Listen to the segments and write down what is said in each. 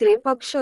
पितृपक्ष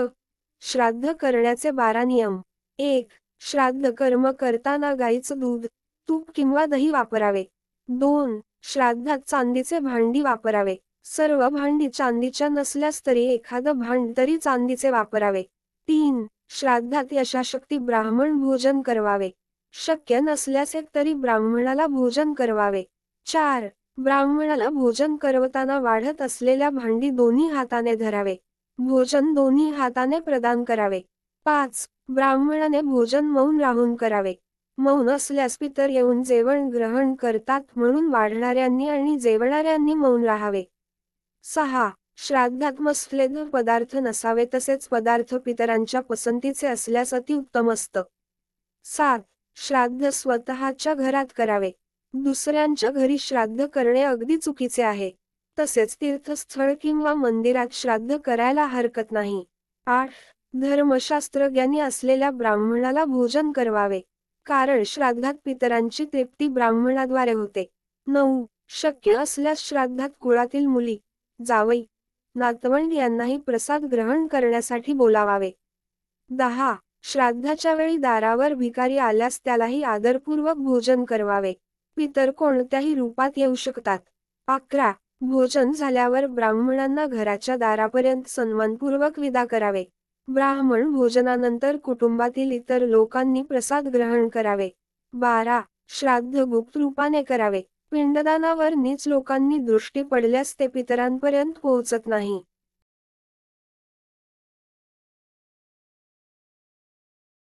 श्राद्ध करण्याचे बारा नियम. एक श्राद्ध कर्म करताना गाईचं दूध तूप किंवा दही वापरावे. दोन श्राद्धात चांदीचे भांडी वापरावे. सर्व भांडी चांदीच्या नसल्यास तरी एखादं भांड तरी चांदीचे वापरावे. तीन श्राद्धात यशाशक्ती ब्राह्मण भोजन करवावे. शक्य नसल्यास एक तरी ब्राह्मणाला भोजन करवावे. चार ब्राह्मणाला भोजन करवताना वाढत असलेल्या भांडी दोन्ही हाताने धरावे. भोजन दोन्ही हाताने प्रदान करावे. पाच. ब्राह्मणाने भोजन मौन राहून करावे. मौन असल्यास पितर येऊन जेवण ग्रहण करतात म्हणून वाढणाऱ्यांनी आणि जेवणाऱ्यांनी मौन राहावे. सहा. श्राद्धात मसलेद पदार्थ नसावे तसेच पदार्थ पितरांच्या पसंतीचे असल्यास अतिउत्तम असतं. सात. श्राद्ध स्वतःच्या घरात करावे. दुसऱ्यांच्या घरी श्राद्ध करणे अगदी चुकीचे आहे. तसेच तीर्थस्थळ किंवा मंदिरात श्राद्ध करायला हरकत नाही. आठ धर्मशास्त्रज्ञानी असलेल्या ब्राह्मणाला भोजन करवावे. कारण श्राद्धात पितरांची तृप्ती ब्राह्मणाद्वारे होते. नऊ शक्य असल्यास श्राद्धात कुळातील मुली जावई नातवंड यांनाही प्रसाद ग्रहण करण्यासाठी बोलावावे. दहा श्राद्धाच्या वेळी दारावर भिकारी आल्यास त्यालाही आदरपूर्वक भोजन करवावे. पितर कोणत्याही रूपात येऊ शकतात. अकरा भोजन झाल्यावर ब्राह्मणांना घराच्या दारापर्यंत सन्मानपूर्वक विदा करावे. ब्राह्मण भोजनानंतर कुटुंबातील इतर लोकांनी प्रसाद ग्रहण करावे. बारा. श्राद्ध गुप्त रूपाने करावे. पिंडदानावर नीच लोकांनी दृष्टी पडल्यास ते पितरांपर्यंत पोहोचत नाही.